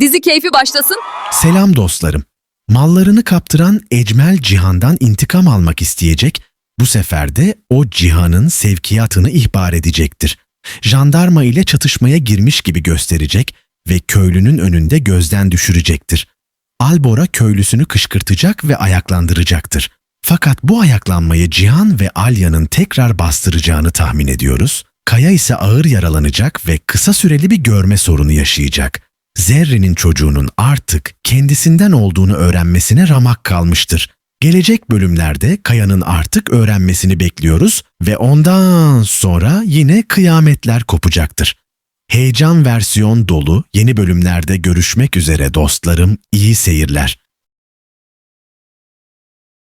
Dizi keyfi başlasın. Selam dostlarım. Mallarını kaptıran Ecmel Cihan'dan intikam almak isteyecek, bu sefer de o Cihan'ın sevkiyatını ihbar edecektir. Jandarma ile çatışmaya girmiş gibi gösterecek ve köylünün önünde gözden düşürecektir. Albora köylüsünü kışkırtacak ve ayaklandıracaktır. Fakat bu ayaklanmayı Cihan ve Alya'nın tekrar bastıracağını tahmin ediyoruz. Kaya ise ağır yaralanacak ve kısa süreli bir görme sorunu yaşayacak. Zerrin'in çocuğunun artık kendisinden olduğunu öğrenmesine ramak kalmıştır. Gelecek bölümlerde Kaya'nın artık öğrenmesini bekliyoruz ve ondan sonra yine kıyametler kopacaktır. Heyecan versiyon dolu yeni bölümlerde görüşmek üzere dostlarım, iyi seyirler.